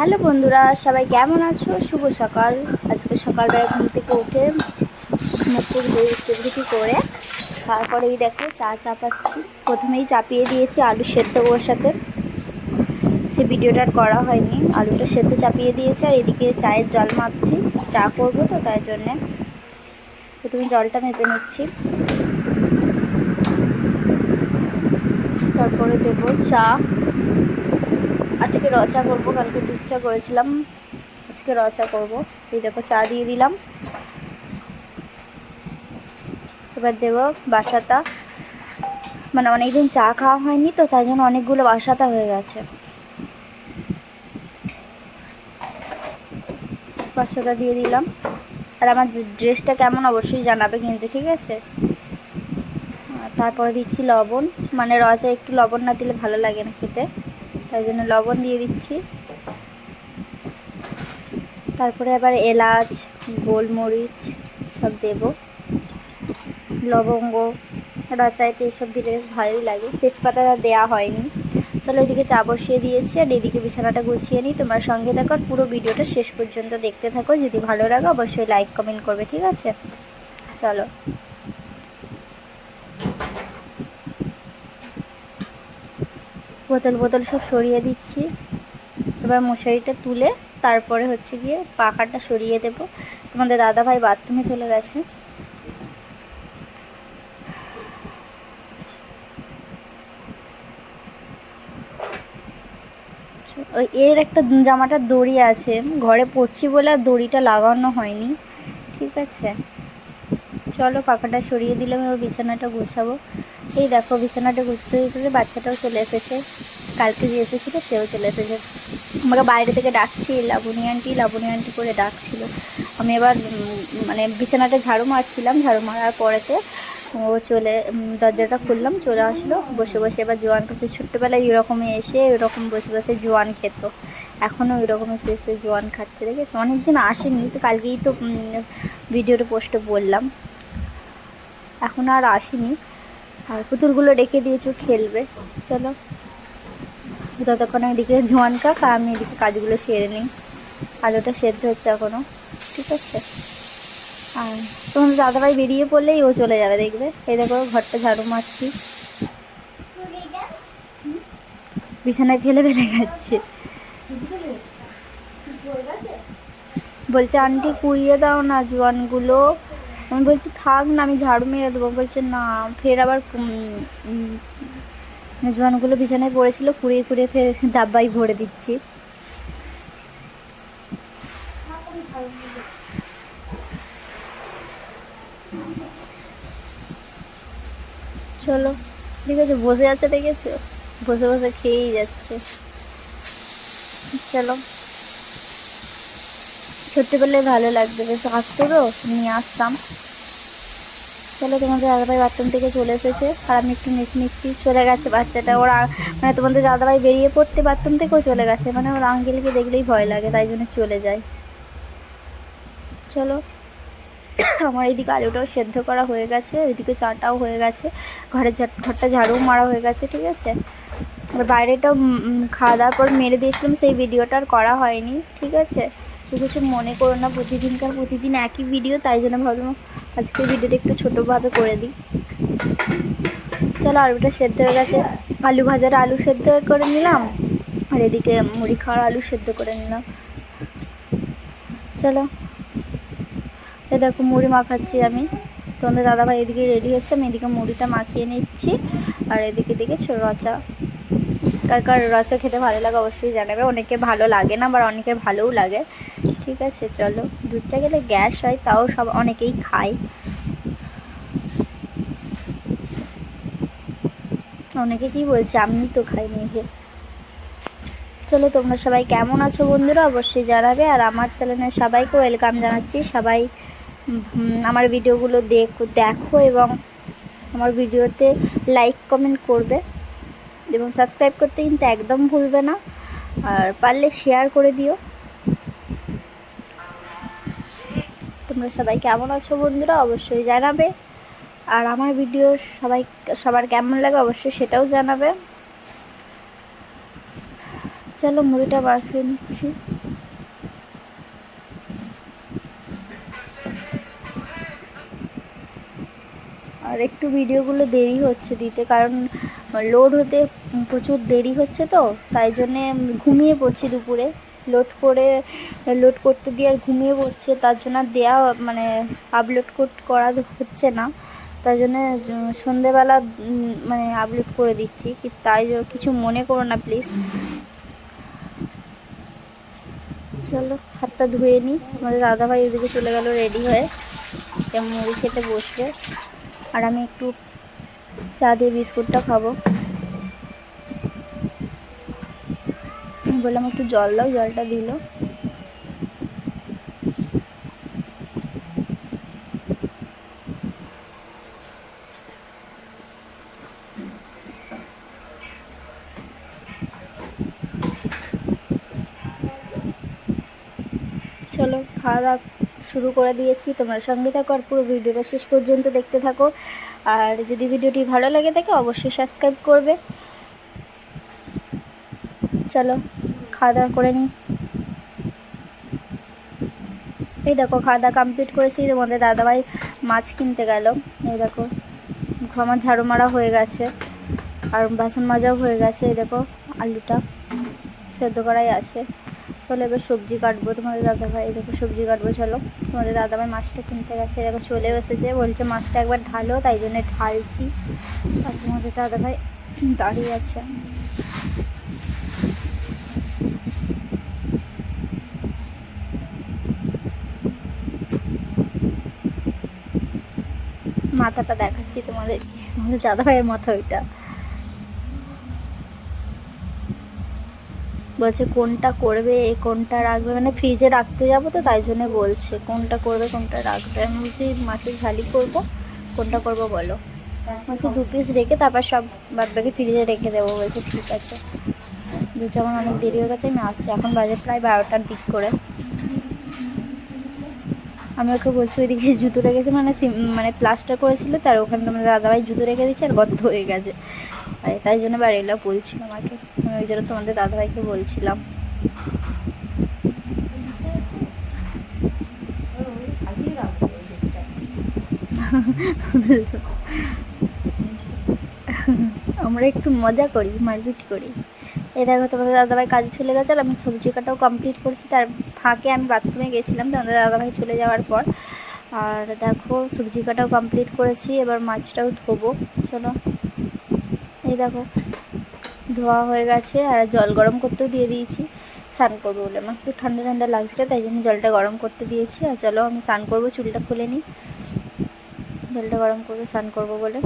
Hello বন্ধুরা, সবাই কেমন আছো? শুভ সকাল। আজকে সকালবেলা ঘুম থেকে উঠে মুখ টুক ধুয়ে করে তারপরেই দেখো চা চাপাচ্ছি। প্রথমেই চাপিয়ে দিয়েছি আলু সেদ্ধ বসাতে সে ভিডিওটা করা হয়নি। আলুটা সেদ্ধ চাপিয়ে দিয়েছি আর এদিকে চায়ের জল মাপছি। চা করব তো, তাই জন্যে প্রথমে জলটা মেপে নিচ্ছি। তারপরে দেবো চা। আজকে র চা করব, কালকে দুধ চা করেছিলাম আজকে র চা করব। এই দেখো, চা দিয়ে দিলাম। এবার দেবো বাসাটা। মানে অনেকদিন চা খাওয়া হয়নি তো, তাই জন্য অনেকগুলো বাসাটা হয়ে গেছে। বাসাটা দিয়ে দিলাম। আর আমার ড্রেসটা কেমন অবশ্যই জানাবে কিন্তু, ঠিক আছে? তারপরে দিচ্ছি লবণ। মানে রজা একটু লবণ না দিলে ভালো লাগে না খেতে। তাই জন্য লবণ দিয়ে দিচ্ছি। তারপরে আবার এলাচ, গোলমরিচ সব দেব। লবঙ্গ, রাচাইতে এসব দিলে বেশ ভালোই লাগে। তেজপাতাটা দেওয়া হয়নি। চলো এদিকে চা বসিয়ে দিয়েছি আর এদিকে বিছানাটা গুছিয়ে নিই। তোমার সঙ্গে দেখো পুরো ভিডিওটা শেষ পর্যন্ত দেখতে থাকো। যদি ভালো লাগে, অবশ্যই লাইক কমেন্ট করবে, ঠিক আছে? চলো। বোতল বোতল সব সরিয়ে দিচ্ছি। এবার মশারিটা তুলে তারপরে হচ্ছে গিয়ে পাখাটা সরিয়ে দেব। তোমাদের দাদাভাই বাথরুমে চলে গেছে। ওই এর একটা জামাটার দড়ি আছে। ঘরে পড়ছি বলে আর দড়িটা লাগানো হয়নি। ঠিক আছে। চলো পাখাটা সরিয়ে দিলাম এবার বিছানাটা গোছাবো। এই দেখো, বিছানাটা গুছতে গুছতে বাচ্চাটাও চলে এসেছে। কালকে যে এসেছিল, সেও চলে এসেছে। আমাকে বাইরে থেকে ডাকছি লাবণী আন্টি লাবণী আন্টি করে ডাকছিল। আমি এবার মানে বিছানাটা ঝাড়ু মারছিলাম, ঝাড়ু মারার পরেতে, ও চলে দরজাটা খুললাম, চলে আসলো। বসে বসে এবার জোয়ান করতে ছোট্টবেলায় এরকমই এসে এরকম বসে বসে জোয়ান খেত। এখনও ওইরকম এসে এসে জোয়ান খাচ্ছে, দেখেছ? অনেকদিন আসেনি, তো কালকেই তো ভিডিওটা পোস্টে বললাম। এখন আর আসেনি। আর পুতুলগুলো রেখে দিয়েছ, খেলবে। চলো। ততক্ষণ এদিকে জোয়ান কাক আর আমি এদিকে কাজগুলো সেরে নিই। আলুটা সেদ্ধ হচ্ছে এখনও ঠিক আছে? আর তোমার দাদাভাই বেরিয়ে পড়লেই ও চলে যাবে, দেখবে? এই দেখো, ঘরটা ঝাড়ু মারছি। বিছানায় ফেলে ফেলে যাচ্ছে বলছে, আন্টি কুড়িয়ে দাও না জোয়ানগুলো। আমি বলছি, থাক না, আমি ঝাড়ু মেরে দেবো। বলছে, না। ফের আবার জোয়ানগুলো বিছানায় পড়েছিল, কুড়িয়ে কুড়িয়ে ফের ডাব্বাই ভরে দিচ্ছি। চলো, ঠিক আছে, বসে আছে দেখেছ? বসে বসে খেয়েই যাচ্ছে। চলো। সত্যি করলে ভালো লাগবে। বেশ আসতো তো নিয়ে আসতাম। চলো তোমাদের দাদাভাই বাথরুম থেকে চলে এসেছে। আর আমি একটু মিস নিচ্ছি। চলে গেছে বাচ্চাটা। ওরা মানে তোমাদের দাদাভাই বেরিয়ে পড়তে বাথরুম থেকেও চলে গেছে। মানে ওর আঙ্কেলকে দেখলেই ভয় লাগে, তাই জন্য চলে যায়। চলো। আমার এইদিকে আলুটাও সেদ্ধ করা হয়ে গেছে। ওইদিকে চাটাও হয়ে গেছে। ঘরের ঘরটা ঝাড়ু মারা হয়ে গেছে, ঠিক আছে? বাইরেটাও খাওয়া দাওয়ার পর মেরে দিয়েছিলাম। সেই ভিডিওটা আর করা হয়নি, ঠিক আছে? তো কিছু মনে করো না, প্রতিদিনকার প্রতিদিন একই ভিডিও তাই জন্য ভাবলাম আজকে ভিডিওটা একটু ছোটোভাবে করে দিই। চলো আলুটা সেদ্ধ হয়ে গেছে। আলু ভাজার আলু সেদ্ধ করে নিলাম, আর এদিকে মুড়ি খাওয়ার আলু সেদ্ধ করে নিলাম। চলো। এ দেখো মুড়ি মাখাচ্ছি আমি। তোমাদের দাদাভাই এদিকে রেডি হচ্ছে, আমি এদিকে মুড়িটা মাখিয়ে নিচ্ছি, আর এদিকে দিকে রচা। কার কার রচা খেতে ভালো লাগে অবশ্যই জানাবে। অনেকে ভালো লাগে না, আবার অনেকে ভালোও লাগে। ঠিক আছে, চলো। দুধ চা গেলে গ্যাস হয়, তাও সব অনেকেই খায়। অনেকে কি বলছে আমি তো খাই নিজে চলো, তোমরা সবাই কেমন আছো বন্ধুরা? অবশ্যই জানাবে। আর আমার চ্যানেলে সবাইকে ওয়েলকাম জানাচ্ছি। সবাই আমার ভিডিওগুলো দেখো দেখো এবং আমার ভিডিওতে লাইক, কমেন্ট করবে। এবং সাবস্ক্রাইব করতে কিন্তু একদম ভুলবে না। আর পারলে শেয়ার করে দিও। তোমরা সবাই কেমন আছো বন্ধুরা? অবশ্যই জানাবে। আর আমার ভিডিও সবাই, সবার কেমন লাগে অবশ্যই সেটাও জানাবে। চলো মুড়িটা মাখিয়ে নিচ্ছি। আর একটু ভিডিওগুলো দেরি হচ্ছে দিতে, কারণ লোড হতে প্রচুর দেরি হচ্ছে তো, তাই জন্যে ঘুমিয়ে পড়ছি দুপুরে। লোড করে লোড করতে দিয়ে আর ঘুমিয়ে পড়ছে, তার জন্য দেওয়া মানে আপলোড করা হচ্ছে না। তাই জন্যে সন্ধেবেলা মানে আপলোড করে দিচ্ছি, কি তাই কিছু মনে করো না প্লিজ চলো, হাতটা ধুয়ে নিই আমাদের দাদাভাই ওদিকে চলে গেল রেডি হয়ে। মুড়ি খেতে বসবে। আর আমি একটু চা দিয়ে বিস্কুটটা খাব। বললাম একটু জল দাও জলটা দিল। চলো খাওয়া দাওয়া শুরু করে দিয়েছি। তোমরা সঙ্গে থাকো আর পুরো ভিডিওটা শেষ পর্যন্ত দেখতে থাকো। আর যদি ভিডিওটি ভালো লাগে থাকে, অবশ্যই সাবস্ক্রাইব করবে। চলো খাওয়া দাওয়া করে নিই। এই দেখো খাওয়া দাওয়া কমপ্লিট করেছি। তোমাদের দাদাভাই মাছ কিনতে গেল। এই দেখো আমার ঝাড়ু মারা হয়ে গেছে। আর বাসন মাজাও হয়ে গেছে। এই দেখো, আলুটা সেদ্ধ করাই আছে। চলো এবার সবজি কাটবো। তোমাদের দাদাভাই দেখো সবজি কাটবো, চলো। তোমাদের দাদাভাই মাছটা কিনতে গেছে, দেখো চলে এসেছে। বলছে মাছটা একবার ঢালো, তাই জন্য ঢালছি। আর তোমাদের দাদাভাই দাঁড়িয়ে আছে। মাথাটা দেখাচ্ছি তোমাদের তোমাদের দাদাভাইয়ের মাথা ওইটা। বলছে কোনটা করবে কোনটা রাখবে মানে ফ্রিজে রাখতে যাব তো তাই জন্য বলছে, কোনটা করবে, কোনটা রাখবে। আমি বলছি, মাছের ঝালি করব, কোনটা করব বলো। বলছি দু পিস রেখে তারপর সব বাদ বাকি ফ্রিজে রেখে দেবো। বলছে ঠিক আছে। বলছে, আমার অনেক দেরি হয়ে গেছে, আমি আসছি। এখন বাজে প্রায় বারোটার দিক করে। আমি ওকে বলছি, ওইদিকে জুতো রেখেছে মানে মানে প্লাস্টার করেছিল, তার ওখানে তোমার দাদাভাই জুতো রেখে দিচ্ছে আর গদ্ধ হয়ে গেছে। আর তাই জন্য বাড়িগুলো বলছিল আমাকে আমি ওই জন্য তোমাদের দাদাভাইকে বলছিলাম। আমরা একটু মজা করি, মারপিট করি। এই দেখো তোমাদের দাদাভাই কাজে চলে গেছে আর আমি সবজি কাটাও কমপ্লিট করছি। তার ফাঁকে আমি বাথরুমে গেছিলাম, তোমাদের দাদাভাই চলে যাওয়ার পর। আর দেখো সবজি কাটাও কমপ্লিট করেছি, এবার মাছটাও ধোবো। চলো। এই দেখো, ধোয়া হয়ে গেছে আর জল গরম করতেও দিয়ে দিয়েছি। স্নান করব বলে। আমার একটু ঠান্ডা ঠান্ডা লাগছিল, তাই জন্য জলটা গরম করতে দিয়েছি। আর চলো আমি স্নান করব, চুলটা খুলে নিই। জলটা গরম করব স্নান করব বলে।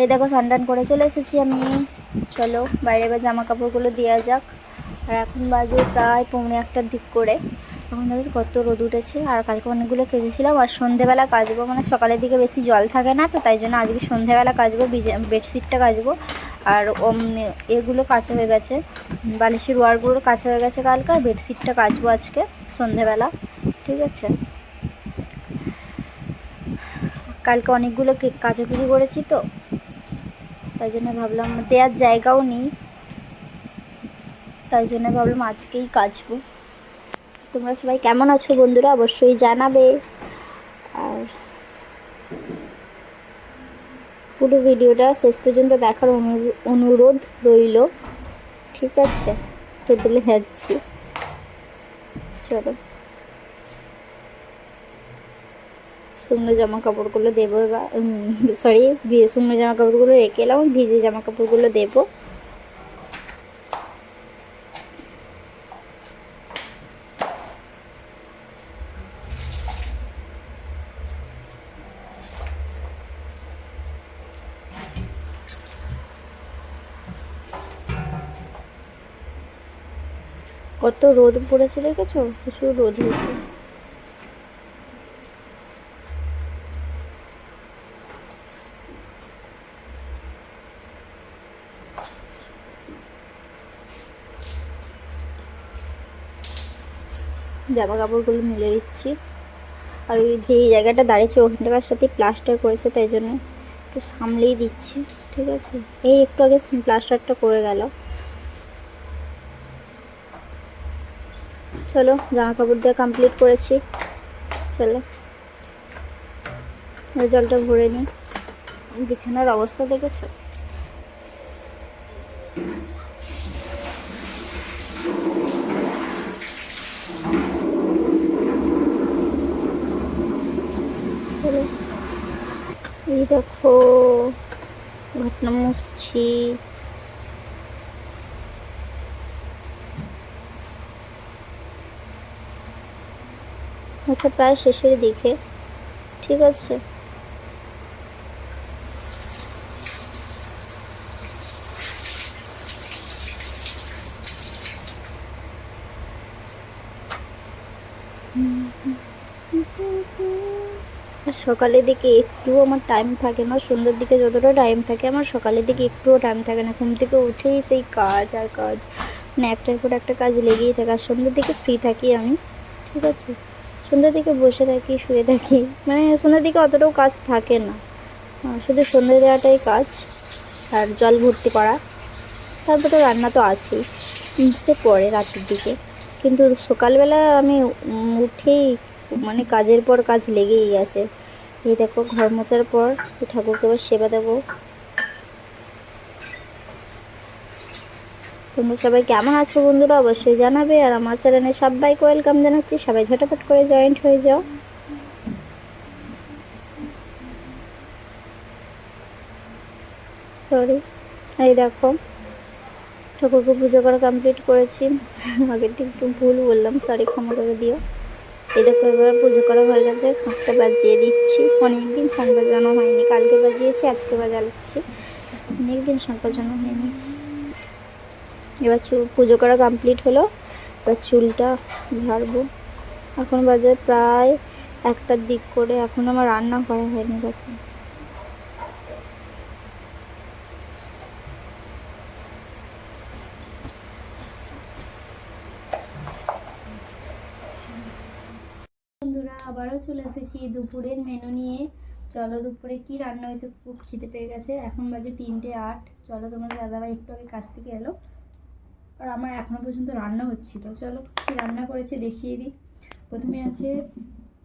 এই দেখো, স্নান টান করে চলে এসেছি আমি। চলো বাইরে এবার জামা কাপড়গুলো দেওয়া যাক। আর এখন বাজে প্রায় পৌনে একটার দিক করে। এখন দেখো কত রোদ উঠেছে, আর কালকে অনেকগুলো কেঁদেছিলাম আর সন্ধেবেলা কাচবো মানে সকালের দিকে বেশি জল থাকে না, তো তাই জন্য আজকে সন্ধেবেলা কাচবো বেডশিটটা কাচবো, আর এগুলো কাঁচা হয়ে গেছে, বালিশের ওয়ারগুলো কাঁচা হয়ে গেছে কালকে, আর বেডশিটটা কাচবো আজকে, সন্ধেবেলা, ঠিক আছে? কালকে অনেকগুলো কাচাকুচি করেছি তো, তাই জন্য ভাবলাম দেওয়ার জায়গাও নেই, তাই জন্য ভাবলাম আজকেই কাচবো। তোমরা সবাই কেমন আছো বন্ধুরা? অবশ্যই জানাবে। আর পুরো ভিডিওটা শেষ পর্যন্ত দেখার অনুরো- অনুরোধ রইল। ঠিক আছে তো দিলে যাচ্ছি। চলো। শুকনো জামা কাপড়গুলো দেবো এবার। সরি শুকনো জামা কাপড়গুলো রেখে এলাম, ভিজে জামা কাপড়গুলো দেবো। কত রোদ পড়েছে দেখেছ? প্রচুর রোদ হয়েছে। জামা কাপড়গুলো মিলে দিচ্ছি। আর ওই যেই জায়গাটা দাঁড়িয়েছে, ওখান থেকে সাথে প্লাস্টার করেছে, তাই জন্য একটু সামলেই দিচ্ছি, ঠিক আছে? এই একটু আগে প্লাস্টারটা করে গেল। চলো, জামা কাপড় দিয়ে কমপ্লিট করেছি। চলো জলটা ভরে নিই বিছানার অবস্থা দেখেছ? এই দেখো, ঘটনা মুছছি। আচ্ছা প্রায় শেষের দিকে। ঠিক আছে? আর সকালের দিকে একটুও আমার টাইম থাকে না। সন্ধ্যের দিকে যতটা টাইম থাকে, আমার সকালের দিকে একটুও টাইম থাকে না। ঘুম থেকে উঠেই সেই কাজ আর কাজ মানে একটার পর একটা কাজ লেগেই থাকে। আর সন্ধ্যের দিকে ফ্রি থাকি আমি। ঠিক আছে? সন্ধ্যের দিকে বসে থাকি, শুয়ে থাকি মানে সন্ধ্যের দিকে অতটাও কাজ থাকে না। শুধু সন্ধ্যে দেওয়াটাই কাজ আর জল ভর্তি করা। তারপর তো রান্না তো আছেই, সে পরে রাতের দিকে। কিন্তু সকালবেলা আমি উঠেই মানে কাজের পর কাজ লেগেই আছে। এই দেখো, ঘর মোছার পর ঠাকুরকে এবার সেবা দেবো। তোমরা সবাই কেমন আছো বন্ধুরা? অবশ্যই জানাবে। আর আমার চ্যানেলে সবাইকে ওয়েলকাম জানাচ্ছি। সবাই ঝটাপট করে জয়েন্ট হয়ে যাও। সরি এই দেখো, ঠাকুরকে পুজো করা কমপ্লিট করেছি। আগেরটা একটু ভুল বললাম সরি ক্ষমা করে দিও। এই দেখো, এবার পুজো করা হয়ে গেছে। খাঁকটা বাজিয়ে দিচ্ছি। অনেক দিন শাঁখ বাজানো হয়নি। কালকে বাজিয়েছি, আজকে বাজাচ্ছি। অনেক দিন শাঁখ বাজানো হয়নি। এবার চুল পুজো করা কমপ্লিট হলো। এবার চুলটা ঝাড়বো। এখন বাজে প্রায় একটার দিক করে এখন আমার রান্না করা হয়নি দেখো বন্ধুরা, আবারও চলে এসেছি দুপুরের মেনু নিয়ে। চলো দুপুরে কি রান্না হয়েছে খুব খিদে পেয়ে গেছে। এখন বাজে তিনটে আট। চলো তোমাদের দাদাভাই একটু আগে কাছ থেকে এলো। আর আমার এখনও পর্যন্ত রান্না হচ্ছিল। চলো কি রান্না করেছে দেখিয়ে দিই। প্রথমে আছে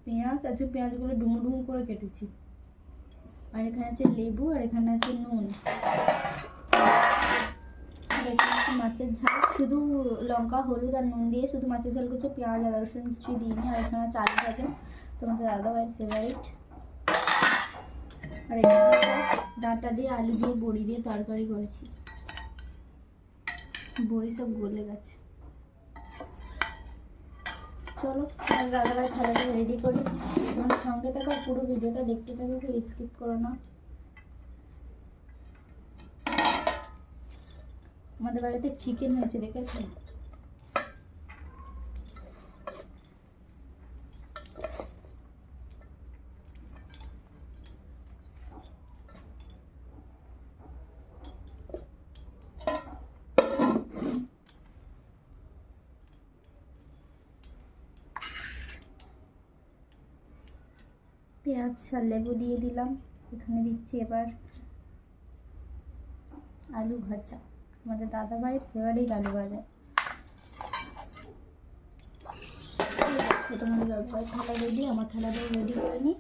পেঁয়াজ আছে পেঁয়াজগুলো ডুমো ডুমো করে কেটেছি। আর এখানে আছে লেবু, আর এখানে আছে নুন। এখানে আছে মাছের ঝাল। শুধু লঙ্কা, হলুদ আর নুন দিয়ে শুধু মাছের ঝাল করছে। পেঁয়াজ, আদা, রসুন কিছুই দিইনি। আর এখানে আছে আলু ভাজা, তোমাদের দাদা ভাইয়ের ফেভারিট আর এখানে ডাঁটা দিয়ে আলু দিয়ে বড়ি দিয়ে তরকারি করেছি। বড়ি সব গলে গেছে। চলো দাদাভাই থালাটা রেডি করি তোমার সঙ্গে থাকা পুরো ভিডিওটা দেখতে থাকো, একটু স্কিপ করো না। আমাদের বাড়িতে চিকেন হয়েছে, দেখেছ? পেঁয়াজ আর লেবু দিয়ে দিলাম। এখানে দিচ্ছি এবার আলু ভাজা। তোমাদের দাদাভাইয়ের ফেভারিট আলু ভাজা। তোমাদের দাদাভাই থালা রেডি, আমার থালাটাও রেডি করে নিই।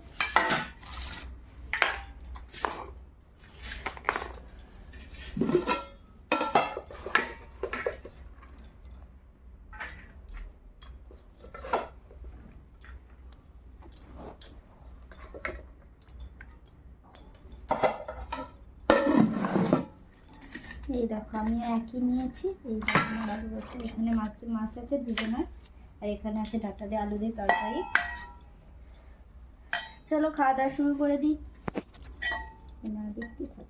এই দেখো, আমি একই নিয়েছি। এই আলু আছে এখানে মাছ মাছ আছে দুজনের। আর এখানে আছে ডাটা দিয়ে আলু দিয়ে তরকারি। চলো খাওয়া দাওয়া শুরু করে দিই। না দেখতেই থাক।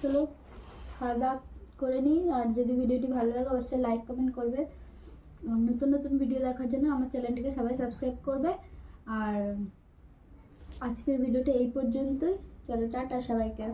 চলো, খাওয়া দাওয়া করে নিই। আর যদি ভিডিওটি ভালো লাগে, অবশ্যই লাইক কমেন্ট করবে। নতুন নতুন ভিডিও দেখার জন্য আমার চ্যানেলটিকে সবাই সাবস্ক্রাইব করবে। আর আজকের ভিডিওটা এই পর্যন্তই। চলো, টাটা সবাইকে।